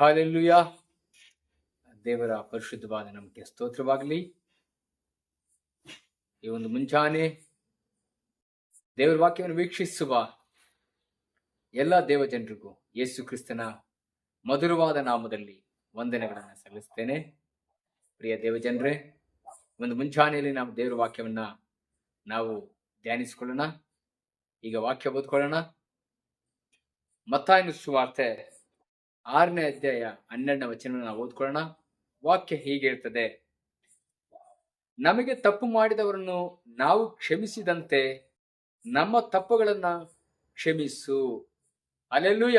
Hallelujah ದೇವರ ಪರಿಶುದ್ಧವಾದ ನಮಗೆ ಸ್ತೋತ್ರವಾಗಲಿ. ಈ ಒಂದು ಮುಂಜಾನೆ ದೇವರ ವಾಕ್ಯವನ್ನು ವೀಕ್ಷಿಸುವ ಎಲ್ಲ ದೇವ ಜನರಿಗೂ ಯೇಸು ಕ್ರಿಸ್ತನ ಮಧುರವಾದ ನಾಮದಲ್ಲಿ ವಂದನೆಗಳನ್ನು ಸಲ್ಲಿಸ್ತೇನೆ. ಪ್ರಿಯ ದೇವಜನರೇ ಒಂದು ಮುಂಚಾನೆಯಲ್ಲಿ ನಾವು ದೇವರ ವಾಕ್ಯವನ್ನ ನಾವು ಧ್ಯಾನಿಸಿಕೊಳ್ಳೋಣ. ಈಗ ವಾಕ್ಯ ಓದ್ಕೊಳ್ಳೋಣ. ಮತ್ತಾಯನ ಸುವಾರ್ತೆ ಆರನೇ ಅಧ್ಯಾಯ ಹನ್ನೆರಡನೇ ವಚನವನ್ನು ನಾವು ಓದ್ಕೊಳ್ಳೋಣ. ವಾಕ್ಯ ಹೀಗೆ ಇರ್ತದೆ ನಮಗೆ ತಪ್ಪು ಮಾಡಿದವರನ್ನು ನಾವು ಕ್ಷಮಿಸಿದಂತೆ ನಮ್ಮ ತಪ್ಪುಗಳನ್ನ ಕ್ಷಮಿಸು. ಅಲ್ಲೆಲ್ಲೂಯ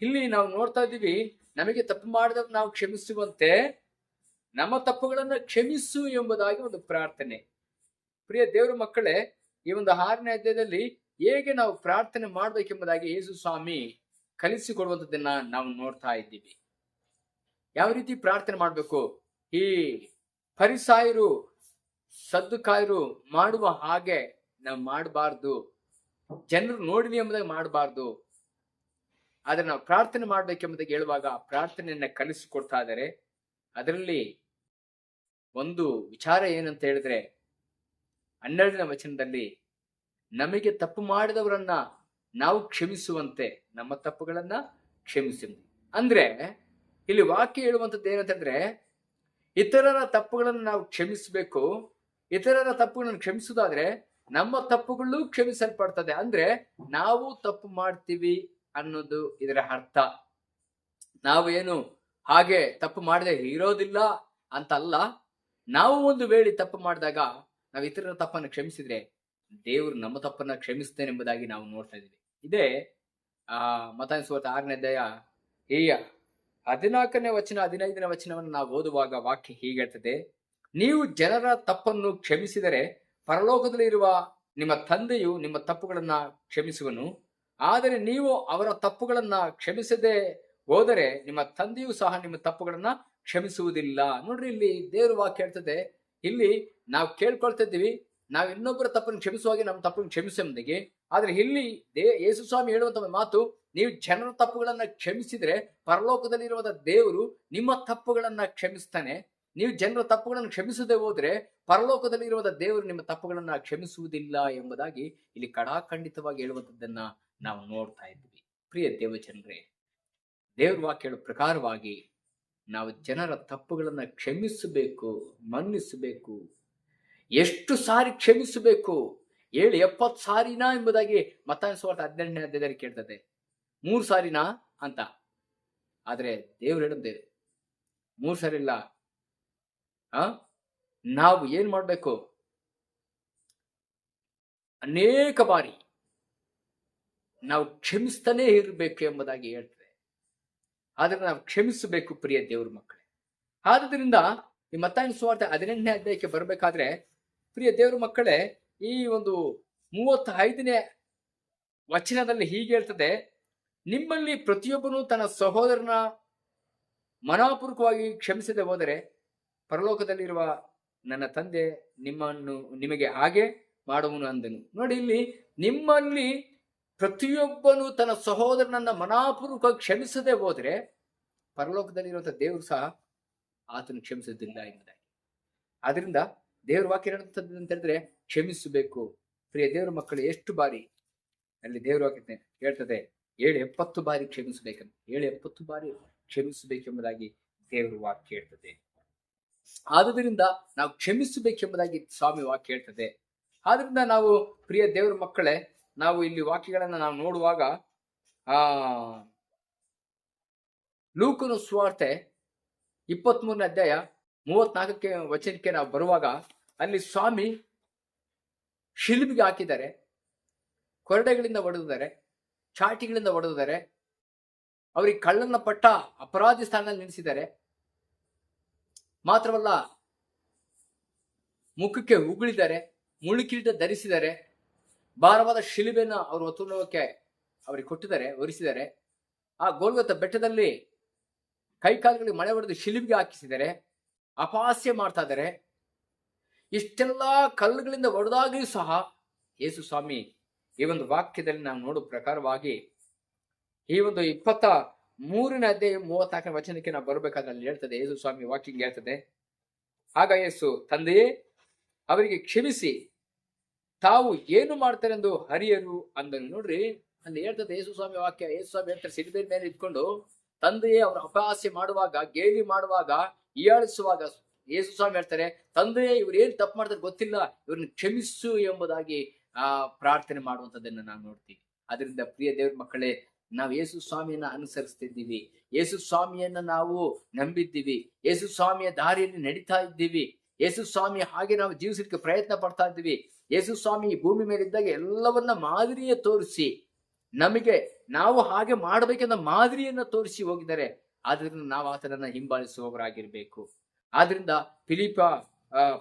ಇಲ್ಲಿ ನಾವು ನೋಡ್ತಾ ಇದ್ದೀವಿ, ನಮಗೆ ತಪ್ಪು ಮಾಡಿದವ್ರು ನಾವು ಕ್ಷಮಿಸುವಂತೆ ನಮ್ಮ ತಪ್ಪುಗಳನ್ನ ಕ್ಷಮಿಸು ಎಂಬುದಾಗಿ ಒಂದು ಪ್ರಾರ್ಥನೆ. ಪ್ರಿಯ ದೇವರ ಮಕ್ಕಳೇ, ಈ ಒಂದು ಆರನೇ ಅಧ್ಯಾಯದಲ್ಲಿ ಹೇಗೆ ನಾವು ಪ್ರಾರ್ಥನೆ ಮಾಡಬೇಕೆಂಬುದಾಗಿ ಯೇಸು ಸ್ವಾಮಿ ಕಲಿಸಿಕೊಡುವಂಥದ್ದನ್ನ ನಾವು ನೋಡ್ತಾ ಇದ್ದೀವಿ. ಯಾವ ರೀತಿ ಪ್ರಾರ್ಥನೆ ಮಾಡಬೇಕು? ಈ ಪರಿಸಾಯರು ಸದ್ದುಕಾಯರು ಮಾಡುವ ಹಾಗೆ ನಾವು ಮಾಡಬಾರ್ದು. ಜನರು ನೋಡಿವಿ ಎಂಬುದಾಗಿ ಮಾಡಬಾರ್ದು. ಆದ್ರೆ ನಾವು ಪ್ರಾರ್ಥನೆ ಮಾಡ್ಬೇಕೆಂಬುದಾಗಿ ಹೇಳುವಾಗ ಪ್ರಾರ್ಥನೆಯನ್ನ ಕಲಿಸಿಕೊಡ್ತಾ ಇದ್ದಾರೆ. ಅದರಲ್ಲಿ ಒಂದು ವಿಚಾರ ಏನಂತ ಹೇಳಿದ್ರೆ, ಹನ್ನೆರಡನೇ ವಚನದಲ್ಲಿ, ನಮಗೆ ತಪ್ಪು ಮಾಡಿದವರನ್ನ ನಾವು ಕ್ಷಮಿಸುವಂತೆ, ನಮ್ಮ ತಪ್ಪುಗಳನ್ನ ಕ್ಷಮಿಸಿ ಅಂದ್ರೆ, ಇಲ್ಲಿ ವಾಕ್ಯ ಹೇಳುವಂಥದ್ದು ಏನಂತಂದ್ರೆ, ಇತರರ ತಪ್ಪುಗಳನ್ನು ನಾವು ಕ್ಷಮಿಸಬೇಕು, ಇತರರ ತಪ್ಪುಗಳನ್ನು ಕ್ಷಮಿಸುವುದಾದ್ರೆ, ನಮ್ಮ ತಪ್ಪುಗಳು ಕ್ಷಮಿಸಲ್ಪಡ್ತದೆ. ಅಂದ್ರೆ, ನಾವು ತಪ್ಪು ಮಾಡ್ತೀವಿ ಅನ್ನೋದು ಇದರ ಅರ್ಥ. ನಾವು ಏನು ಹಾಗೆ ತಪ್ಪು ಮಾಡದೆ ಇರೋದಿಲ್ಲ ಅಂತ ಅಲ್ಲ ನಾವು ಒಂದು ವೇಳೆ ತಪ್ಪು ಮಾಡಿದಾಗ, ನಾವು ಇತರರ ತಪ್ಪನ್ನು ಕ್ಷಮಿಸಿದ್ರೆ, ದೇವರು ನಮ್ಮ ತಪ್ಪನ್ನ ಕ್ಷಮಿಸ್ತೇನೆ ಎಂಬುದಾಗಿ ನಾವು ನೋಡ್ತಾ ಇದ್ದೀವಿ. ಇದೇ. ಆ ಮತ ಸುವತ ಆರನೇ ಅಧ್ಯಾಯ ಈ ಹದಿನಾಲ್ಕನೇ ವಚನ, ಹದಿನೈದನೇ ವಚನವನ್ನು ನಾವು ಓದುವಾಗ ವಾಕ್ಯ ಹೀಗಿರ್ತದೆ ನೀವು ಜನರ ತಪ್ಪನ್ನು ಕ್ಷಮಿಸಿದರೆ ಪರಲೋಕದಲ್ಲಿ ಇರುವ ನಿಮ್ಮ ತಂದೆಯು ನಿಮ್ಮ ತಪ್ಪುಗಳನ್ನ ಕ್ಷಮಿಸುವನು. ಆದರೆ ನೀವು ಅವರ ತಪ್ಪುಗಳನ್ನ ಕ್ಷಮಿಸದೆ ಹೋದರೆ ನಿಮ್ಮ ತಂದೆಯೂ ಸಹ ನಿಮ್ಮ ತಪ್ಪುಗಳನ್ನ ಕ್ಷಮಿಸುವುದಿಲ್ಲ. ನೋಡ್ರಿ ಇಲ್ಲಿ ದೇವರು ವಾಕ್ಯ ಹೇಳ್ತದೆ. ಇಲ್ಲಿ ನಾವು ಕೇಳ್ಕೊಳ್ತಾ ಇದ್ದೀವಿ ನಾವು ಇನ್ನೊಬ್ಬರ ತಪ್ಪನ್ನು ಕ್ಷಮಿಸುವಾಗೆ ನಮ್ಮ ತಪ್ಪನ್ನು ಕ್ಷಮಿಸುವುದಿಗೆ ಆದ್ರೆ ಇಲ್ಲಿ ದೇ, ಯೇಸು ಸ್ವಾಮಿ ಹೇಳುವಂತ ಮಾತು, ನೀವು ಜನರ ತಪ್ಪುಗಳನ್ನ ಕ್ಷಮಿಸಿದ್ರೆ ಪರಲೋಕದಲ್ಲಿರುವಂತ ದೇವರು ನಿಮ್ಮ ತಪ್ಪುಗಳನ್ನ ಕ್ಷಮಿಸ್ತಾನೆ. ನೀವು ಜನರ ತಪ್ಪುಗಳನ್ನು ಕ್ಷಮಿಸದೆ ಹೋದ್ರೆ ಪರಲೋಕದಲ್ಲಿರುವ ದೇವರು ನಿಮ್ಮ ತಪ್ಪುಗಳನ್ನ ಕ್ಷಮಿಸುವುದಿಲ್ಲ ಎಂಬುದಾಗಿ ಇಲ್ಲಿ ಕಡಾಖಂಡಿತವಾಗಿ ಹೇಳುವಂತದ್ದನ್ನ ನಾವು ನೋಡ್ತಾ ಇದ್ವಿ. ಪ್ರಿಯ ದೇವಜನರೇ, ದೇವ್ರ ವಾಕ್ಯಗಳ ಪ್ರಕಾರವಾಗಿ ನಾವು ಜನರ ತಪ್ಪುಗಳನ್ನು ಕ್ಷಮಿಸಬೇಕು, ಮನ್ನಿಸಬೇಕು, ಎಷ್ಟು ಸಾರಿ ಕ್ಷಮಿಸಬೇಕು ಏಳು ಎಪ್ಪತ್ತು ಸಾರಿನಾ ಎಂಬುದಾಗಿ ಮತ್ತಾಯ ಸ್ವಾರ್ಥ ಹದಿನೆಂಟನೇ ಅಧ್ಯಾಯದಲ್ಲಿ ಕೇಳ್ತದೆ. ಮೂರು ಸಾರಿನಾ ಅಂತ. ಆದ್ರೆ ದೇವ್ರು ಹೇಳುತ್ತೆ ಮೂರು ಸಾರಿ ಇಲ್ಲ. ಆ? ನಾವು ಏನ್ ಮಾಡಬೇಕು? ಅನೇಕ ಬಾರಿ ನಾವು ಕ್ಷಮಿಸ್ತಾನೇ ಇರಬೇಕು ಎಂಬುದಾಗಿ ಹೇಳ್ತದೆ. ಆದ್ರೆ ನಾವು ಕ್ಷಮಿಸಬೇಕು ಪ್ರಿಯ ದೇವ್ರ ಮಕ್ಕಳೇ. ಆದ್ರಿಂದ ಈ ಮತ್ತಾಯನ ಸುವಾರ್ತೆ ಹದಿನೆಂಟನೇ ಅಧ್ಯಾಯಕ್ಕೆ ಬರಬೇಕಾದ್ರೆ ಪ್ರಿಯ ದೇವ್ರ ಮಕ್ಕಳೇ ಈ ಒಂದು ಮೂವತ್ತ ಐದನೇ ವಚನದಲ್ಲಿ ಹೀಗೆ ಹೇಳ್ತದೆ, ನಿಮ್ಮಲ್ಲಿ ಪ್ರತಿಯೊಬ್ಬನು ತನ್ನ ಸಹೋದರನ ಮನಪೂರ್ವಕವಾಗಿ ಕ್ಷಮಿಸದೆ ಹೋದರೆ ಪರಲೋಕದಲ್ಲಿರುವ ನನ್ನ ತಂದೆ ನಿಮ್ಮನ್ನು, ನಿಮಗೆ ಹಾಗೆ ಮಾಡುವನು ಅಂದನು. ನೋಡಿ ಇಲ್ಲಿ, ನಿಮ್ಮಲ್ಲಿ ಪ್ರತಿಯೊಬ್ಬನು ತನ್ನ ಸಹೋದರನನ್ನ ಮನಾಪೂರ್ವಕ ಕ್ಷಮಿಸದೆ ಹೋದರೆ ಪರಲೋಕದಲ್ಲಿರುವಂತಹ ದೇವರು ಸಹ ಆತನು ಕ್ಷಮಿಸುವುದಿಲ್ಲ ಎಂಬುದಾಗಿ. ಆದ್ರಿಂದ ದೇವ್ರ ವಾಕ್ಯ ಅಂತ ಹೇಳಿದ್ರೆ ಕ್ಷಮಿಸಬೇಕು. ಪ್ರಿಯ ದೇವರ ಮಕ್ಕಳು, ಎಷ್ಟು ಬಾರಿ ಅಲ್ಲಿ ದೇವ್ರ ವಾಕ್ಯ ಹೇಳ್ತದೆ, ಏಳು ಎಪ್ಪತ್ತು ಬಾರಿ ಕ್ಷಮಿಸಬೇಕಂತ, ಏಳು ಎಪ್ಪತ್ತು ಬಾರಿ ಕ್ಷಮಿಸಬೇಕೆಂಬುದಾಗಿ ದೇವ್ರ ವಾಕ್ಯ ಹೇಳ್ತದೆ. ಆದುದರಿಂದ ನಾವು ಕ್ಷಮಿಸಬೇಕೆಂಬುದಾಗಿ ಸ್ವಾಮಿ ವಾಕ್ಯ ಹೇಳ್ತದೆ. ಆದ್ರಿಂದ ನಾವು ಪ್ರಿಯ ದೇವರ ಮಕ್ಕಳೇ, ನಾವು ಇಲ್ಲಿ ವಾಕ್ಯಗಳನ್ನ ನಾವು ನೋಡುವಾಗ, ಆ, ಲೂಕನು ಸ್ವಾರ್ತೆ ಇಪ್ಪತ್ತ್ ಮೂರನೇ ಅಧ್ಯಾಯ ಮೂವತ್ನಾಲ್ಕಕ್ಕೆ ವಚನಕ್ಕೆ ನಾವು ಬರುವಾಗ ಅಲ್ಲಿ ಸ್ವಾಮಿ ಶಿಲ್ಪಿಗೆ ಹಾಕಿದ್ದಾರೆ, ಕೊರಡೆಗಳಿಂದ ಹೊಡೆದಿದ್ದಾರೆ ಚಾಟಿಗಳಿಂದ ಹೊಡೆದಿದ್ದಾರೆ ಅವರಿಗೆ ಕಳ್ಳನ ಪಟ್ಟ ಅಪರಾಧಿ ಸ್ಥಾನದಲ್ಲಿ ನಿಲ್ಲಿಸಿದ್ದಾರೆ. ಮಾತ್ರವಲ್ಲ, ಮುಖಕ್ಕೆ ಉಗುಳಿದ್ದಾರೆ ಮುಳುಕಿರೀಟ ಧರಿಸಿದ್ದಾರೆ. ಭಾರವಾದ ಶಿಲುಬೆಯನ್ನು ಅವರು ಒತ್ತುಕೆ ಅವರಿಗೆ ಕೊಟ್ಟಿದ್ದಾರೆ ಒರೆಸಿದ್ದಾರೆ ಆ ಗೋಲ್ಗೊತ್ತ ಬೆಟ್ಟದಲ್ಲಿ ಕೈಕಾಲುಗಳಿಗೆ ಮಳೆ ಹೊಡೆದು ಶಿಲುಬಿಗೆ ಹಾಕಿಸಿದ್ದಾರೆ. ಅಪಹಾಸ್ಯ ಮಾಡ್ತಾ ಇದ್ದಾರೆ ಇಷ್ಟೆಲ್ಲ ಕಲ್ಲುಗಳಿಂದ ಹೊಡೆದಾಗಲೂ ಸಹ ಯೇಸು ಸ್ವಾಮಿ ಈ ಒಂದು ವಾಕ್ಯದಲ್ಲಿ ನಾವು ನೋಡುವ ಪ್ರಕಾರವಾಗಿ ಈ ಒಂದು ಇಪ್ಪತ್ತ ಮೂರನೇ ಅಧ್ಯಾಯ ಮೂವತ್ನಾಲ್ಕನೇ ವಚನಕ್ಕೆ ನಾವು ಬರಬೇಕಾದ್ರೆ ಅಲ್ಲಿ ಹೇಳ್ತದೆ, ಯೇಸು ಸ್ವಾಮಿ ವಾಕಿಂಗ್ ಹೇಳ್ತದೆ, ಆಗ ಯೇಸು ತಂದೆಯೇ, ಅವರಿಗೆ ಕ್ಷಮಿಸಿ, ತಾವು ಏನು ಮಾಡ್ತಾರೆಂದು ಹರಿಯರು ಅಂದನು. ನೋಡ್ರಿ, ಅಲ್ಲಿ ಹೇಳ್ತದೆ ಯೇಸು ಸ್ವಾಮಿ ವಾಕ್ಯ, ಯೇಸು ಸ್ವಾಮಿ ಹೇಳ್ತಾರೆ ಸಿಡಿದ ಮೇಲೆ ಇಟ್ಕೊಂಡು ತಂದೆಯೇ ಅವರ ಅಪಹಾಸ್ಯ ಮಾಡುವಾಗ, ಗೇಲಿ ಮಾಡುವಾಗ ಹೀಯಾಳಿಸುವಾಗ ಯೇಸು ಸ್ವಾಮಿ ಹೇಳ್ತಾರೆ, ತಂದೆಯೇ ಇವ್ರು ತಪ್ಪು ಮಾಡ್ತಾರೆ ಗೊತ್ತಿಲ್ಲ, ಇವ್ರನ್ನ ಕ್ಷಮಿಸು ಎಂಬುದಾಗಿ, ಆ, ಪ್ರಾರ್ಥನೆ ಮಾಡುವಂಥದ್ದನ್ನು ನಾವು ನೋಡ್ತೀವಿ ಅದರಿಂದ ಪ್ರಿಯ ದೇವ್ರ ಮಕ್ಕಳೇ, ನಾವು ಯೇಸು ಸ್ವಾಮಿಯನ್ನ ಅನುಸರಿಸ್ತಿದ್ದೀವಿ. ಯೇಸು ಸ್ವಾಮಿಯನ್ನ ನಾವು ನಂಬಿದ್ದೀವಿ. ಯೇಸು ಸ್ವಾಮಿಯ ದಾರಿಯಲ್ಲಿ ನಡೀತಾ ಇದ್ದೀವಿ. ಯೇಸು ಸ್ವಾಮಿ ಹಾಗೆ ನಾವು ಜೀವಿಸಲಿಕ್ಕೆ ಪ್ರಯತ್ನ ಪಡ್ತಾ ಇದ್ದೀವಿ. ಯೇಸು ಸ್ವಾಮಿ ಭೂಮಿ ಮೇಲೆ ಇದ್ದಾಗ ಎಲ್ಲವನ್ನ ಮಾದರಿಯ ತೋರಿಸಿ, ನಮಗೆ ನಾವು ಹಾಗೆ ಮಾಡಬೇಕೆಂದ ಮಾದರಿಯನ್ನ ತೋರಿಸಿ ಹೋಗಿದ್ದಾರೆ. ಆದ್ರಿಂದ ನಾವು ಆತನನ್ನ ಹಿಂಬಾಲಿಸುವವರಾಗಿರ್ಬೇಕು. ಆದ್ರಿಂದ ಫಿಲಿಪ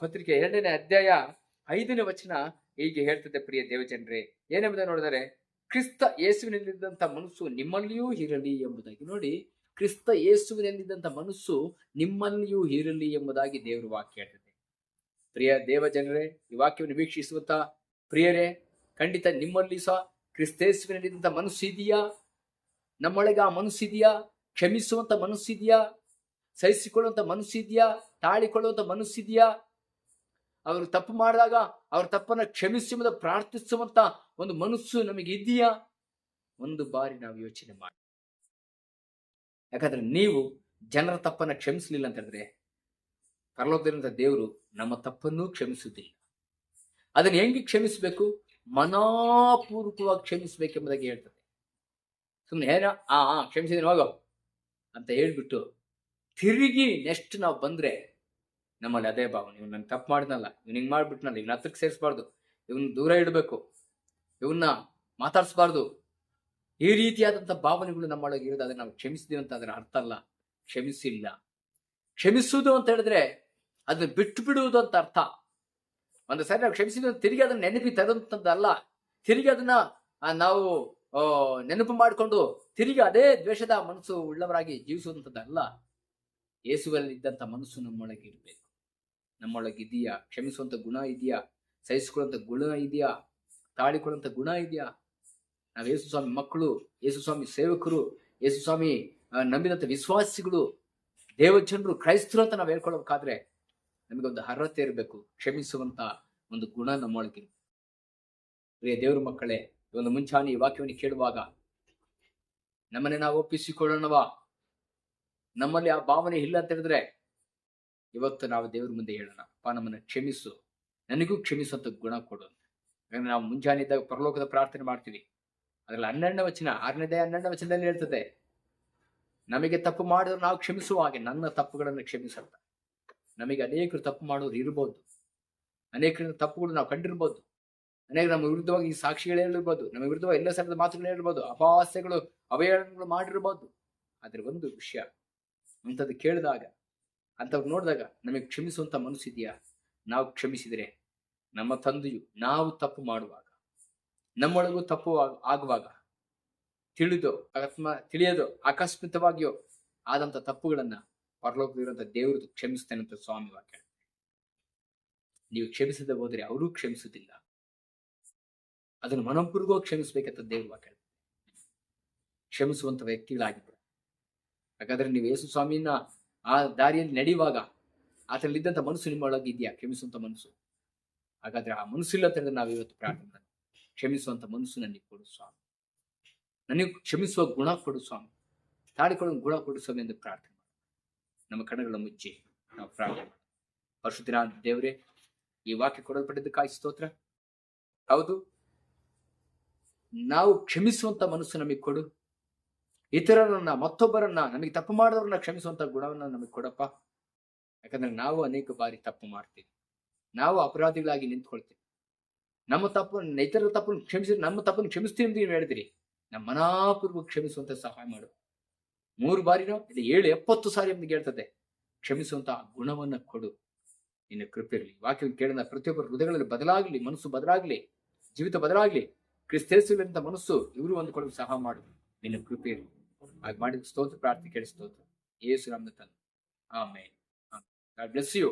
ಪತ್ರಿಕೆ ಎರಡನೇ ಅಧ್ಯಾಯ ಐದನೇ ವಚನ ಹೀಗೆ ಹೇಳ್ತದೆ ಪ್ರಿಯ ದೇವಜನರೇ. ಏನೆಂಬುದ ನೋಡಿದರೆ, ಕ್ರಿಸ್ತ ಯೇಸುವಿನಲ್ಲಿದ್ದಂಥ ಮನಸ್ಸು ನಿಮ್ಮಲ್ಲಿಯೂ ಇರಲಿ ಎಂಬುದಾಗಿ. ನೋಡಿ, ಕ್ರಿಸ್ತ ಯೇಸುವಿನಲ್ಲಿದ್ದಂಥ ಮನಸ್ಸು ನಿಮ್ಮಲ್ಲಿಯೂ ಇರಲಿ ಎಂಬುದಾಗಿ ದೇವರು ವಾಕ್ಯ ಹೇಳ್ತದೆ. ಪ್ರಿಯ ದೇವಜನರೇ, ಈ ವಾಕ್ಯವನ್ನು ವೀಕ್ಷಿಸುವಂತ ಪ್ರಿಯರೇ, ಖಂಡಿತ ನಿಮ್ಮಲ್ಲಿ ಸಹ ಕ್ರಿಸ್ತೇಸುವಿನಲ್ಲಿದ್ದಂಥ ಮನಸ್ಸು ಇದೆಯಾ? ನಮ್ಮೊಳಗೆ ಆ ಮನಸ್ಸಿದೆಯಾ ಕ್ಷಮಿಸುವಂತ ಮನಸ್ಸಿದೆಯಾ ಸಹಿಸಿಕೊಳ್ಳುವಂತ ಮನಸ್ಸಿದೆಯಾ ತಾಳಿಕೊಳ್ಳುವಂತ ಮನಸ್ಸಿದೆಯಾ ಅವರು ತಪ್ಪು ಮಾಡಿದಾಗ ಅವ್ರ ತಪ್ಪನ್ನ ಕ್ಷಮಿಸಿ ಮತ್ತು ಪ್ರಾರ್ಥಿಸುವಂತ ಒಂದು ಮನಸ್ಸು ನಮಗೆ ಇದೆಯಾ? ಒಂದು ಬಾರಿ ನಾವು ಯೋಚನೆ ಮಾಡಿ ಯಾಕಂದ್ರೆ ನೀವು ಜನರ ತಪ್ಪನ್ನ ಕ್ಷಮಿಸಲಿಲ್ಲ ಅಂತ ಹೇಳಿದ್ರೆ ದೇವರು ನಮ್ಮ ತಪ್ಪನ್ನು ಕ್ಷಮಿಸುವುದಿಲ್ಲ. ಅದನ್ನ ಹೆಂಗೆ ಕ್ಷಮಿಸಬೇಕು? ಮನಾಪೂರ್ವಕವಾಗಿ ಕ್ಷಮಿಸಬೇಕೆಂಬುದಾಗಿ ಹೇಳ್ತದೆ. ಸುಮ್ಮನೆ ಏನೋ? ಆ, ಕ್ಷಮಿಸಿದ್ರೆ ಹೋಗೋ. ಅಂತ ಹೇಳ್ಬಿಟ್ಟು ತಿರುಗಿ ನೆಕ್ಸ್ಟ್ ನಾವು ಬಂದ್ರೆ ನಮ್ಮಲ್ಲಿ ಅದೇ ಭಾವನೆ ನೀವು ನಾನು ತಪ್ಪು ಮಾಡಿದ್ನಲ್ಲ ಇವ್ನು ಹಿಂಗೆ ಮಾಡಿಬಿಟ್ನಲ್ಲ. ಇವ್ನ ಹತ್ರಕ್ಕೆ ಸೇರಿಸ್ಬಾರ್ದು. ಇವನ್ನ ದೂರ ಇಡಬೇಕು. ಇವನ್ನ ಮಾತಾಡಿಸ್ಬಾರ್ದು. ಈ ರೀತಿಯಾದಂಥ ಭಾವನೆಗಳು ನಮ್ಮೊಳಗೆ ಇರೋದು ಅದನ್ನ ನಾವು ಕ್ಷಮಿಸಿದೀವಿ ಅಂತ ಅದರ ಅರ್ಥ ಅಲ್ಲ. ಕ್ಷಮಿಸಿಲ್ಲ. ಕ್ಷಮಿಸುವುದು ಅಂತ ಹೇಳಿದ್ರೆ ಅದನ್ನ ಬಿಟ್ಟು ಬಿಡುವುದು ಅಂತ ಅರ್ಥ. ಒಂದು ಸರಿ ನಾವು ಕ್ಷಮಿಸಿದ್ವಿ ಅಂತ ತಿರುಗಿ ಅದನ್ನ ನೆನಪಿ ತರುವಂಥದ್ದಲ್ಲ ತಿರುಗಿ ಅದನ್ನ ನಾವು ನೆನಪು ಮಾಡಿಕೊಂಡು ತಿರುಗಿ ಅದೇ ದ್ವೇಷದ ಮನಸ್ಸು ಉಳ್ಳವರಾಗಿ ಜೀವಿಸುವಂಥದ್ದಲ್ಲ. ಯೇಸುವಲ್ಲಿದ್ದಂಥ ಮನಸ್ಸು ನಮ್ಮೊಳಗೆ ಇರಬೇಕು. ನಮ್ಮೊಳಗೆ ಇದೆಯಾ? ಕ್ಷಮಿಸುವಂತ ಗುಣ ಇದೆಯಾ? ಸಹಿಸಿಕೊಳ್ಳುವಂಥ ಗುಣ ಇದೆಯಾ? ತಾಳಿಕೊಳ್ಳುವಂಥ ಗುಣ ಇದೆಯಾ? ನಾವು ಯೇಸು ಸ್ವಾಮಿ ಮಕ್ಕಳು, ಯೇಸು ಸ್ವಾಮಿ ಸೇವಕರು, ಯೇಸು ಸ್ವಾಮಿ ನಂಬಿದಂಥ ವಿಶ್ವಾಸಿಗಳು, ದೇವಜನರು, ಕ್ರೈಸ್ತರು ಅಂತ ನಾವು ಹೇಳ್ಕೊಳ್ಬೇಕಾದ್ರೆ ನಮಗೊಂದು ಅರ್ಹತೆ ಇರಬೇಕು. ಕ್ಷಮಿಸುವಂತ ಒಂದು ಗುಣ ನಮ್ಮೊಳಗೆ ಪ್ರಿಯ ದೇವರ ಮಕ್ಕಳೇ ಒಂದು ಮುಂಚಾನೆ ಈ ವಾಕ್ಯವನ್ನು ಕೇಳುವಾಗ, ನಮ್ಮನ್ನೇ ನಾವು ಒಪ್ಪಿಸಿಕೊಳ್ಳೋಣವಾ? ನಮ್ಮಲ್ಲಿ ಆ ಭಾವನೆ ಇಲ್ಲ ಅಂತ ಹೇಳಿದ್ರೆ ಇವತ್ತು ನಾವು ದೇವರ ಮುಂದೆ ಹೇಳೋಣ. ಅಪ್ಪ, ನಮ್ಮನ್ನು ಕ್ಷಮಿಸು. ನನಗೂ ಕ್ಷಮಿಸುವಂತ ಗುಣ ಕೊಡು. ಯಾಕಂದ್ರೆ ನಾವು ಮುಂಜಾನೆ ಇದ್ದಾಗ ಪರಲೋಕದ ಪ್ರಾರ್ಥನೆ ಮಾಡ್ತೀವಿ. ಅದ್ರಲ್ಲಿ ಹನ್ನೆರಡನೇ ವಚನ ಆರನೇದೇ ಹನ್ನೆರಡನೇ ವಚನದಲ್ಲಿ ಹೇಳ್ತದೆ, ನಮಗೆ ತಪ್ಪು ಮಾಡಿದ್ರೆ ನಾವು ಕ್ಷಮಿಸುವ ಹಾಗೆ ನನ್ನ ತಪ್ಪುಗಳನ್ನು ಕ್ಷಮಿಸಲ್ಲ. ನಮಗೆ ಅನೇಕರು ತಪ್ಪು ಮಾಡೋರು ಇರ್ಬೋದು. ಅನೇಕರ ತಪ್ಪುಗಳು ನಾವು ಕಂಡಿರ್ಬೋದು. ಅನೇಕ ನಮ್ಮ ವಿರುದ್ಧವಾಗಿ ಸಾಕ್ಷಿಗಳು ಹೇಳಿರ್ಬೋದು ನಮ್ಮ ವಿರುದ್ಧವಾಗಿ ಎಲ್ಲ ಸರದ ಮಾತುಗಳು ಹೇಳಿರ್ಬೋದು ಅಪಹಾಸ್ಯಗಳು, ಅವಹೇಳನಗಳು ಮಾಡಿರ್ಬೋದು. ಆದ್ರೆ ಒಂದು ವಿಷಯ, ಅಂಥದ್ದು ಕೇಳಿದಾಗ ಅಂಥವ್ರು ನೋಡಿದಾಗ ನಮಗೆ ಕ್ಷಮಿಸುವಂತ ಮನಸ್ಸಿದೆಯಾ ನಾವು ಕ್ಷಮಿಸಿದರೆ ನಮ್ಮ ತಂದೆಯು ನಾವು ತಪ್ಪು ಮಾಡುವಾಗ, ನಮ್ಮೊಳಗೂ ತಪ್ಪು ಆಗುವಾಗ ತಿಳಿದೋ ಅಕಸ್ಮ ತಿಳಿಯೋದು, ಆಕಸ್ಮಿಕವಾಗಿಯೋ ಆದಂತ ತಪ್ಪುಗಳನ್ನ ಪರಲೋಕದಿರುವಂಥ ದೇವರದು ಕ್ಷಮಿಸ್ತೇನೆ ಅಂತ ಸ್ವಾಮಿ ವಾಕ್ಯ ನೀವು ಕ್ಷಮಿಸದೆ ಹೋದರೆ ಅವರೂ ಕ್ಷಮಿಸುವುದಿಲ್ಲ. ಅದನ್ನು ಮನಪೂರ್ವಕವಾಗಿ ಕ್ಷಮಿಸಬೇಕಂತ ದೇವ್ರ ವಾಕ್ಯ ಕ್ಷಮಿಸುವಂತ ವ್ಯಕ್ತಿಗಳಾಗಿದ್ದರು. ಹಾಗಾದ್ರೆ ನೀವು ಯೇಸು ಸ್ವಾಮಿನ ಆ ದಾರಿಯಲ್ಲಿ ನಡೆಯುವಾಗ ಆತನಲ್ಲಿದ್ದಂಥ ಮನಸ್ಸು ನಿಮ್ಮೊಳಗೆ ಇದೆಯಾ? ಕ್ಷಮಿಸುವಂತ ಮನಸ್ಸು. ಹಾಗಾದ್ರೆ ಆ ಮನಸ್ಸಿಲ್ಲ ಅಂತ ಹೇಳಿದ್ರೆ ನಾವು ಇವತ್ತು ಪ್ರಾರ್ಥನೆ. ಕ್ಷಮಿಸುವಂತ ಮನಸ್ಸು ನನಗೆ ಕೊಡು ಸ್ವಾಮಿ. ನನಗೆ ಕ್ಷಮಿಸುವ ಗುಣ ಕೊಡು ಸ್ವಾಮಿ. ತಾಡಿಕೊಳ್ಳುವ ಗುಣ ಕೊಡು ಸ್ವಾಮಿ ಎಂದು ಪ್ರಾರ್ಥನೆ. ನಮ್ಮ ಕಣಗಳ ಮುಚ್ಚಿ ನಾವು ಪ್ರಾರ್ಥನೆ ಪರಶುದಿನ ದೇವರೇ, ಈ ವಾಕ್ಯ ಕೊಡಲ್ಪಟ್ಟಿದ್ದಕ್ಕಾಗಿ ಸ್ತೋತ್ರ. ಹೌದು ನಾವು ಕ್ಷಮಿಸುವಂತ ಮನಸ್ಸು ನಮಗೆ ಕೊಡು. ಇತರರನ್ನ, ಮತ್ತೊಬ್ಬರನ್ನ ನಮಗೆ ತಪ್ಪು ಮಾಡಿದವ್ರನ್ನ ಕ್ಷಮಿಸುವಂತ ಗುಣವನ್ನ ನಮಗೆ ಕೊಡಪ್ಪ. ಯಾಕಂದ್ರೆ ನಾವು ಅನೇಕ ಬಾರಿ ತಪ್ಪು ಮಾಡ್ತೀವಿ. ನಾವು ಅಪರಾಧಿಗಳಾಗಿ ನಿಂತ್ಕೊಳ್ತೀವಿ. ನಮ್ಮ ತಪ್ಪು ಇತರ ತಪ್ಪನ್ನು ಕ್ಷಮಿಸಿ, ನಮ್ಮ ತಪ್ಪನ್ನು ಕ್ಷಮಿಸ್ತೀವಿ ಅಂತ ನೀವು ಹೇಳಿದ್ರಿ. ನಮ್ಮ ಮನಾಪೂರ್ವ ಕ್ಷಮಿಸುವಂತ ಸಹಾಯ ಮಾಡು. ಮೂರು ಬಾರಿನೋ ಇದು ಏಳು, ಎಪ್ಪತ್ತು ಸಾರಿ ನಮ್ಗೆ ಹೇಳ್ತದೆ. ಕ್ಷಮಿಸುವಂತ ಗುಣವನ್ನ ಕೊಡು. ನಿನ್ನ ಕೃಪೆ ಇರಲಿ. ವಾಕ್ಯ ಕೇಳಿದ ಪ್ರತಿಯೊಬ್ಬರ ಹೃದಯಗಳಲ್ಲಿ ಬದಲಾಗಲಿ, ಮನಸ್ಸು ಬದಲಾಗಲಿ, ಜೀವಿತ ಬದಲಾಗ್ಲಿ. ಕ್ರಿಸ್ತೇಸುವಂತ ಮನಸ್ಸು ಇವರು ಹೊಂದ್ಕೊಳ್ಳೋಕೆ ಸಹ ಮಾಡು ನಿನ್ನ ಕೃಪೆ ಹಾಗೆ ಮಾಡಿದ ಸ್ತೋತ್ರ, ಪ್ರಾರ್ಥನೆ ಕೇಳಿಸ್ತೋತ್ರ ಯೇಸು ರಾಮನ ತಂದೆ. ಆಮೇಲೆ ಗಾಡ್ ಬ್ಲೆಸ್ ಯು